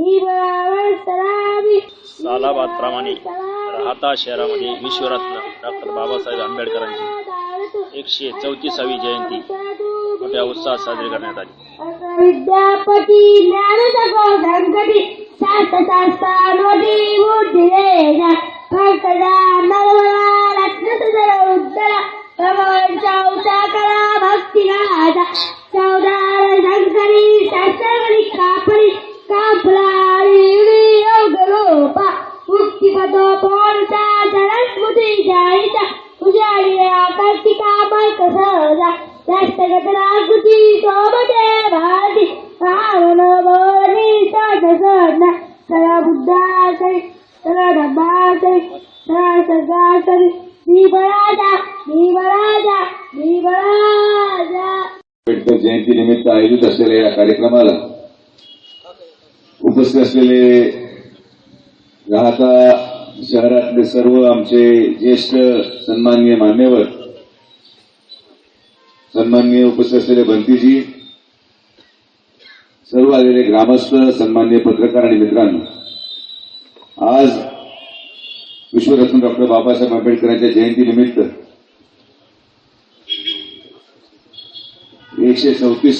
सलामी सालाबादप्रमाणे राहता शहरामध्ये विश्वरत्न डॉक्टर बाबासाहेब आंबेडकरांची एकशे चौतीसावी जयंती. मोठ्या उत्साहात साजरी करण्यात आली. विद्यापती ज्ञानसखो जयंतीनिमित्त आयोजित असलेल्या या कार्यक्रमाला उपस्थित असलेले राहता शहरातले सर्व आमचे ज्येष्ठ सन्मान्य मान्यवर सन्माननीय उपस्थित असलेले बंतीजी सर्व आलेले ग्रामस्थ सन्माननीय पत्रकार आणि मित्रांनो आज विश्वरत्न डॉक्टर बाबासाहेब आंबेडकरांच्या जयंतीनिमित्त एकशे चौतीस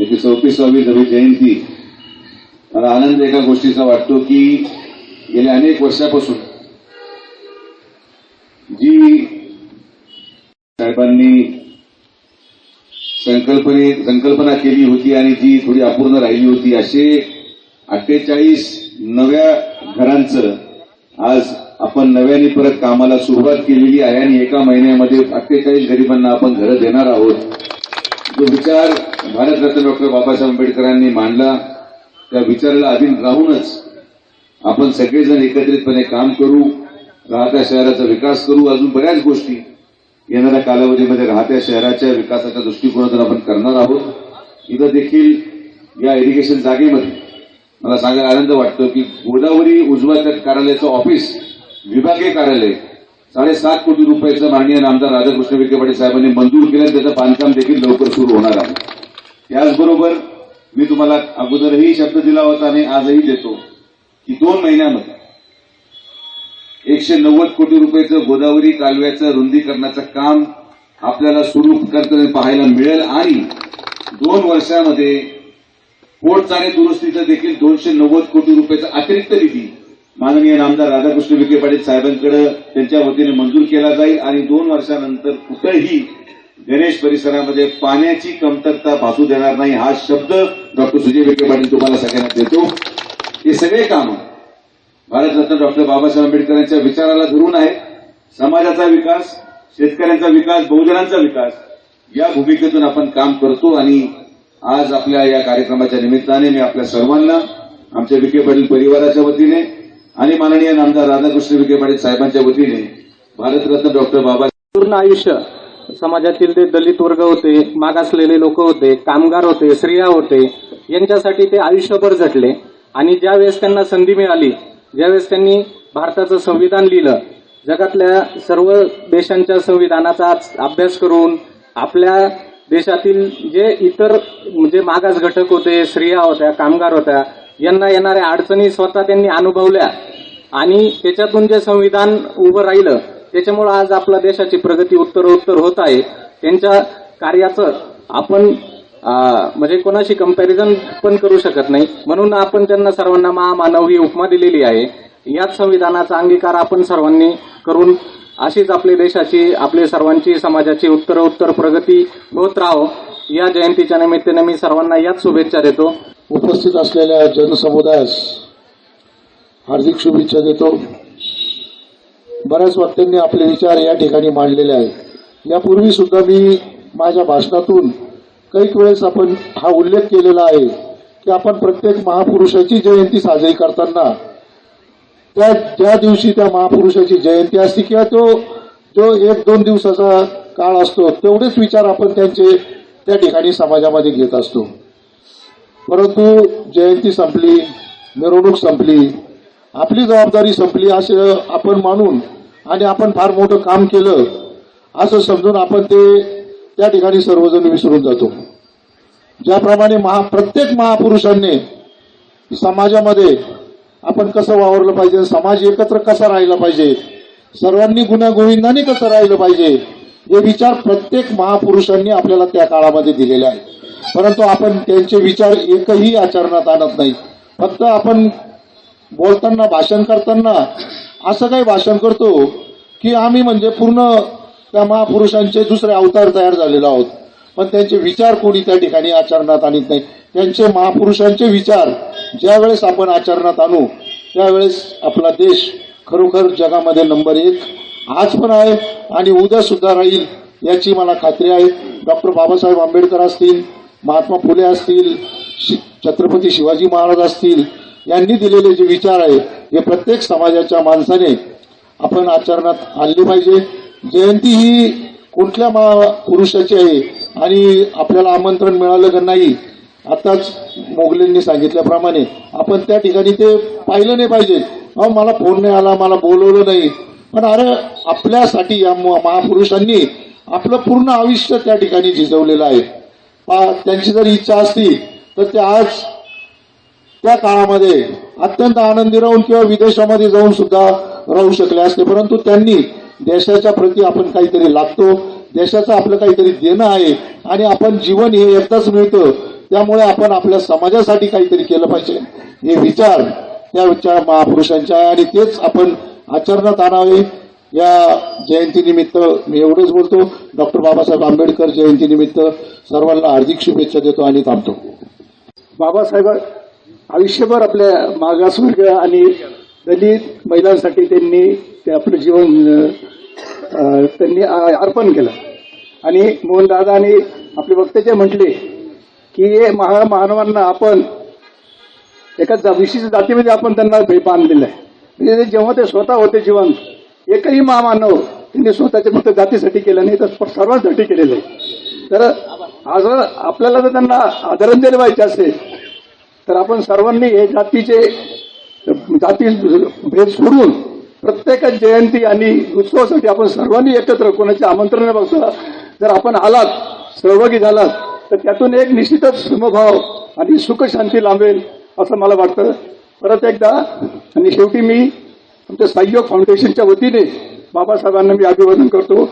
एकशे चौतीसावी नवी जयंती. मला आनंद एका गोष्टीचा वाटतो की गेल्या अनेक वर्षापासून जी साहेबांनी संकल्पने संकल्पना केली होती आणि जी थोडी अपूर्ण राहिली होती असे अठ्ठेचाळीस नव्या घरांचं आज आपण नव्याने परत कामाला सुरुवात केलेली आहे आणि एका महिन्यामध्ये अठ्ठेचाळीस गरिबांना आपण घरं देणार आहोत. जो विचार भारतरत्न डॉक्टर बाबासाहेब आंबेडकरांनी मांडला त्या विचाराला अधीन राहूनच आपण सगळेजण एकत्रितपणे काम करू राहत्या शहराचा विकास करू. अजून बऱ्याच गोष्टी येणाऱ्या कालावधीमध्ये राहत्या शहराच्या विकासाच्या दृष्टिकोनातून आपण करणार आहोत. इथं देखील या इरिगेशन जागेमध्ये मला सांगायला आनंद वाटतो की गोदावरी उजवा तट कार्यालयाचं ऑफिस विभागीय कार्यालय साडेसात कोटी रुपयाचं माननीय आमदार राधाकृष्ण विखे पाटील साहेबांनी मंजूर केलं त्याचं बांधकाम देखील लवकर सुरू होणार आहे. त्याचबरोबर मी तुम्हाला अगोदरही शब्द दिला होता आणि आजही देतो की दोन महिन्यामध्ये एकशे नव्वद कोटी रुपयाचं गोदावरी कालव्याचं रुंदीकरणाचं काम आपल्याला सुरू करताना पाहायला मिळेल आणि दोन वर्षामध्ये पोटचाणे दुरुस्तीचं देखील दोनशे नव्वद कोटी रुपयाचा अतिरिक्त निधी माननीय आमदार राधाकृष्ण विखे पाटील साहेबांकडे त्यांच्या वतीने मंजूर केला जाईल आणि दोन वर्षानंतर कुठेही गणेश परिसरामध्ये पाण्याची कमतरता भासू देणार नाही हा शब्द डॉक्टर सुजय विखे पाटील तुम्हाला सगळ्यांना देतो. हे सगळे काम भारतरत्न डॉक्टर बाबासाहेब आंबेडकरांच्या विचाराला धरून आहे समाजाचा विकास शेतकऱ्यांचा विकास बहुजनांचा विकास या भूमिकेतून आपण काम करतो आणि आज आपल्या या कार्यक्रमाच्या निमित्ताने मी आपल्या सर्वांना आमच्या विखे पाटील परिवाराच्या वतीने आणि माननीय आमदार राधाकृष्ण विखे पाटील साहेबांच्या वतीने भारतरत्न डॉक्टर बाबा पूर्ण आयुष्य समाजातील ते दलित वर्ग होते मागासलेले लोक होते कामगार होते स्त्रिया होते यांच्यासाठी ते आयुष्यभर झटले आणि ज्यावेळेस त्यांना संधी मिळाली ज्यावेळेस त्यांनी भारताचं संविधान लिहिलं जगातल्या सर्व देशांच्या संविधानाचा अभ्यास करून आपल्या देशातील जे इतर म्हणजे मागास घटक होते स्त्रिया होत्या कामगार होत्या यांना येणाऱ्या अडचणी स्वतः त्यांनी अनुभवल्या. आणि त्याच्यातून जे संविधान उभं राहिलं त्याच्यामुळे आज आपल्या देशाची प्रगती उत्तरोत्तर होत आहे. त्यांच्या कार्याचं आपण म्हणजे कोणाशी कंपॅरिझन पण करू शकत नाही. म्हणून आपण त्यांना सर्वांना महामानव ही उपमा दिलेली आहे. याच संविधानाचा अंगीकार आपण सर्वांनी करून अशीच आपली देशाची आपल्या सर्वांची समाजाची उत्तरोत्तर प्रगती होत राहो. या जयंतीच्या निमित्ताने मी सर्वांना याच शुभेच्छा देतो. उपस्थित असलेल्या जनसमुदायास हार्दिक शुभेच्छा देतो. बऱ्याच वक्त्यांनी आपले विचार या ठिकाणी मांडलेले आहेत. यापूर्वी सुद्धा मी माझ्या भाषणातून कैक वेळेस आपण हा उल्लेख केलेला आहे की आपण प्रत्येक महापुरुषाची जयंती साजरी करताना त्या ज्या दिवशी त्या महापुरुषाची जयंती असते किंवा तो जो एक दोन दिवसाचा काळ असतो तेवढेच विचार आपण त्यांचे त्या ठिकाणी समाजामध्ये घेत असतो. परंतु जयंती संपली मिरवणूक संपली आपली जबाबदारी संपली असे आपण मानून आणि आपण फार मोठं काम केलं असं समजून आपण ते त्या ठिकाणी सर्वजण विसरून जातो. ज्याप्रमाणे महा प्रत्येक महापुरुषांनी समाजामध्ये आपण कसं वावरलं पाहिजे समाज एकत्र कसा राहिला पाहिजे सर्वांनी गुण्यागोविंदाने कसं राहिलं पाहिजे हे विचार प्रत्येक महापुरुषांनी आपल्याला त्या काळामध्ये दिलेले आहेत. परंतु आपण त्यांचे विचार एकही आचरणात आणत नाही. फक्त आपण बोलताना भाषण करताना असं काही भाषण करतो की आम्ही म्हणजे पूर्ण त्या महापुरुषांचे दुसरे अवतार तयार झालेलो आहोत. पण त्यांचे विचार कोणी त्या ठिकाणी आचरणात आणत नाही. त्यांचे महापुरुषांचे विचार ज्या वेळेस आपण आचरणात आणू त्यावेळेस आपला देश खरोखर जगामध्ये नंबर एक आज पण आहे आणि उद्या सुद्धा राहील याची मला खात्री आहे. डॉक्टर बाबासाहेब आंबेडकर असतील महात्मा फुले असतील शि- छत्रपती शिवाजी महाराज असतील यांनी दिलेले जे विचार आहे हे प्रत्येक समाजाच्या माणसाने आपण आचरणात आणले पाहिजे. जयंती ही कुठल्या मा- पुरुषाची आहे आणि आपल्याला आमंत्रण मिळालं का नाही आताच मोगलेंनी सांगितल्याप्रमाणे आपण त्या ठिकाणी ते पाहिलं नाही पाहिजे. अहो मला फोन नाही आला मला बोलवलं नाही. पण अरे आपल्यासाठी या महापुरुषांनी आपलं पूर्ण आयुष्य त्या ठिकाणी झिजवलेलं आहे. त्यांची जर इच्छा असती तर ते आज त्या काळामध्ये अत्यंत आनंदी राहून किंवा विदेशामध्ये जाऊन सुद्धा राहू शकले असते. परंतु त्यांनी देशाच्या प्रती आपण काहीतरी लागतो देशाचं आपलं काहीतरी देणं आहे आणि आपण जीवन हे एकदाच मिळतं त्यामुळे आपण आपल्या समाजासाठी काहीतरी केलं पाहिजे. हे विचार त्या विचार आहे आणि तेच आपण आचरणात आणावे या जयंतीनिमित्त मी एवढंच बोलतो. डॉक्टर बाबासाहेब आंबेडकर जयंतीनिमित्त सर्वांना हार्दिक शुभेच्छा देतो आणि थांबतो. बाबासाहेब आयुष्यभर आपल्या मागासवर्ग आणि दलित महिलांसाठी त्यांनी ते आपलं जीवन त्यांनी अर्पण केलं. आणि मोहनदादा आपले वक्ते म्हटले की हे महा मानवांना आपण एका जा- विशिष्ट जातीमध्ये आपण त्यांना भेपान दिलंय आहे. म्हणजे जेव्हा ते स्वतः होते जीवन एकही महामानव त्यांनी स्वतःच्या फक्त जातीसाठी केलं नाही तर सर्वांसाठी केलेलं आहे. तर आज आपल्याला जर त्यांना आदरांजली व्हायची असेल तर आपण सर्वांनी हे जातीचे जाती भेद सोडून प्रत्येक जयंती आणि उत्सवासाठी आपण सर्वांनी एकत्र कोणाचे आमंत्रण बघता जर आपण आलात सहभागी झालात तर त्यातून एक निश्चितच समभाव आणि सुख शांती असं मला वाटतं. परत एकदा आणि शेवटी मी आमच्या सहयोग फाउंडेशनच्या वतीने बाबासाहेबांना मी अभिवादन करतो.